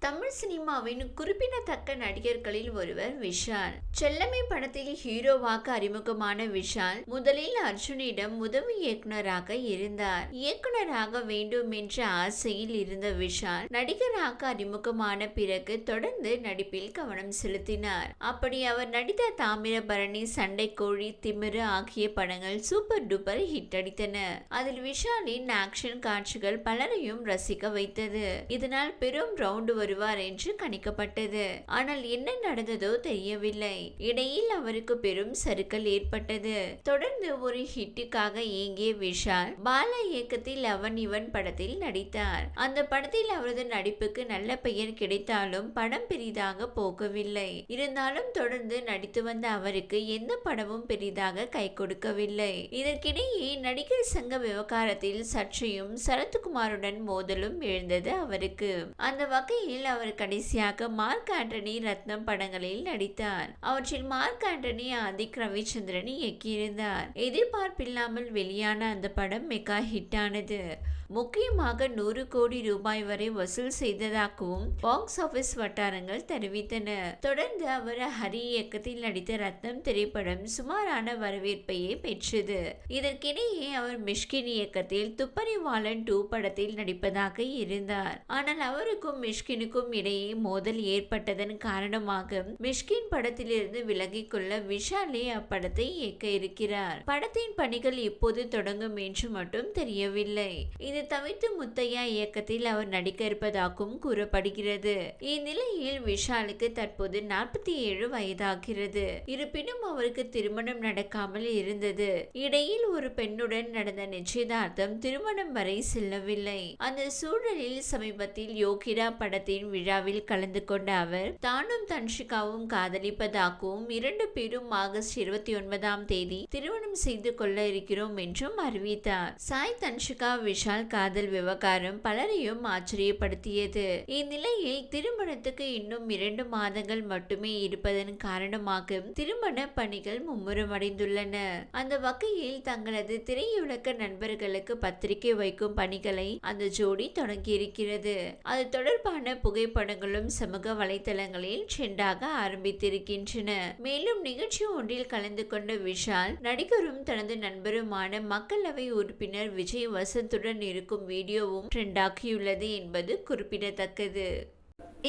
தமிழ் சினிமாவின் குறிப்பிடத்தக்க நடிகர்களில் ஒருவர் விஷால். செல்லமை படத்தில் ஹீரோவாக அறிமுகமான விஷால் முதலில் அர்ஜுனிடம் உதவி இயக்குனராக இருந்தார். இயக்குனராக வேண்டும் என்ற ஆசையில் இருந்த விஷால் நடிகராக அறிமுகமான பிறகு தொடர்ந்து நடிப்பில் கவனம் செலுத்தினார். அப்படி அவர் நடித்த தாமிரபரணி சண்டைக்கோழி திமிரு ஆகிய படங்கள் சூப்பர் டூப்பர் ஹிட் அடித்தன. அதில் விஷாலின் ஆக்ஷன் காட்சிகள் பலரையும் ரசிக்க வைத்தது. இதனால் பெரும் ரவுண்டு வருவார் என்று கணிக்கப்பட்டது. ஆனால் என்ன நடந்ததோ தெரியவில்லை. இடையில் அவருக்கு பெரும் சறுக்கல் ஏற்பட்டது. தொடர்ந்து ஒரு ஹிட்டுக்காக இயங்கிய விஷால் பாலா இயக்கத்தில் அவன் இவன் படத்தில் நடித்தார். அந்த படத்தில் அவரது நடிப்புக்கு நல்ல பெயர் கிடைத்தாலும் படம் பெரிதாக போகவில்லை. இருந்தாலும் தொடர்ந்து நடித்து வந்த அவருக்கு எந்த படமும் பெரிதாக கை கொடுக்கவில்லை. இதற்கிடையே நடிகர் சங்க விவகாரத்தில் சர்ச்சையும் சரத்குமாருடன் மோதலும் எழுந்தது அவருக்கு. அந்த வகையில் அவர் கடைசியாக மார்க் ஆண்டனி ரத்னம் படங்களில் நடித்தார். அவற்றில் மார்க் ஆண்டனி ஆதிக் ரவிச்சந்திரன் இயக்கியிருந்தார். எதிர்பார்ப்பில்லாமல் வெளியான அந்த படம் மெகா ஹிட் ஆனது முக்கியமாக நூறு கோடி ரூபாய் வரை வசூல் செய்ததாகவும் பாக்ஸ் ஆபீஸ் வட்டாரங்கள் தெரிவித்தன. தொடர்ந்து அவர் ஹரி இயக்கத்தில் நடித்த ரத்னம் திரைப்படம் சுமாரான வரவேற்பையே பெற்றது. இதற்கிடையே அவர் மிஷ்கின் இயக்கத்தில் துப்பறிவாளன் டூ படத்தில் நடிப்பதாக இருந்தார். ஆனால் அவருக்கும் மிஷ்கினுக்கும் இடையே மோதல் ஏற்பட்டதன் காரணமாக மிஷ்கின் படத்திலிருந்து விலகிக் கொள்ள விஷாலே அப்படத்தை இயக்க இருக்கிறார். படத்தின் பணிகள் எப்போது தொடங்கும் என்று மட்டும் தெரியவில்லை. இது தவிர்த்து முத்தையா இயக்கத்தில் அவர் நடிக்க இருப்பதாகவும் கூறப்படுகிறது. இந்நிலையில் விஷாலுக்கு தற்போது நாற்பத்தி ஏழு வயதாகிறது. இருப்பினும் அவருக்கு திருமணம் நடக்காமல் இருந்தது. இடையில் ஒரு பெண்ணுடன் நடந்த நிச்சயதார்த்தம் திருமணம் வரை செல்லவில்லை. அந்த சூழலில் சமீபத்தில் யோகிரா படத்தின் விழாவில் கலந்து கொண்ட அவர் தானும் தன்ஷிகாவும் காதலிப்பதாகவும் இரண்டு பேரும் ஆகஸ்ட் இருபத்தி ஒன்பதாம் தேதி திருமணம் செய்து கொள்ள இருக்கிறோம் என்றும் அறிவித்தார். சாய் தன்ஷிகா விஷால் காதல் விவகாரம் பலரையும் ஆச்சரியப்படுத்தியது. இந்நிலையில் திருமணத்துக்கு இன்னும் இரண்டு மாதங்கள் மட்டுமே இருப்பதன் காரணமாக திருமண பணிகள் மும்முரமடைந்துள்ளன. அந்த வகையில் தங்களது திரையுலக நண்பர்களுக்கு பத்திரிகை வைக்கும் பணிகளை அந்த ஜோடி தொடங்கியிருக்கிறது. அது தொடர்பான புகைப்படங்களும் சமூக வலைதளங்களில் ட்ரெண்டாக ஆரம்பித்திருக்கின்றன. மேலும் நிகழ்ச்சி ஒன்றில் கலந்து கொண்ட விஷால் நடிகரும் தனது நண்பருமான மக்களவை உறுப்பினர் விஜய் வசத்துடன் இருக்கும் வீடியோவும் ட்ரெண்டாகியுள்ளது என்பது குறிப்பிடத்தக்கது.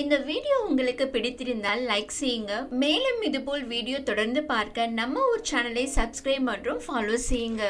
இந்த வீடியோ உங்களுக்கு பிடித்திருந்தால் லைக் செய்யுங்க. மேலும் இதுபோல் வீடியோ தொடர்ந்து பார்க்க நம்ம ஒரு சேனலை சப்ஸ்கிரைப் மற்றும் ஃபாலோ செய்யுங்க.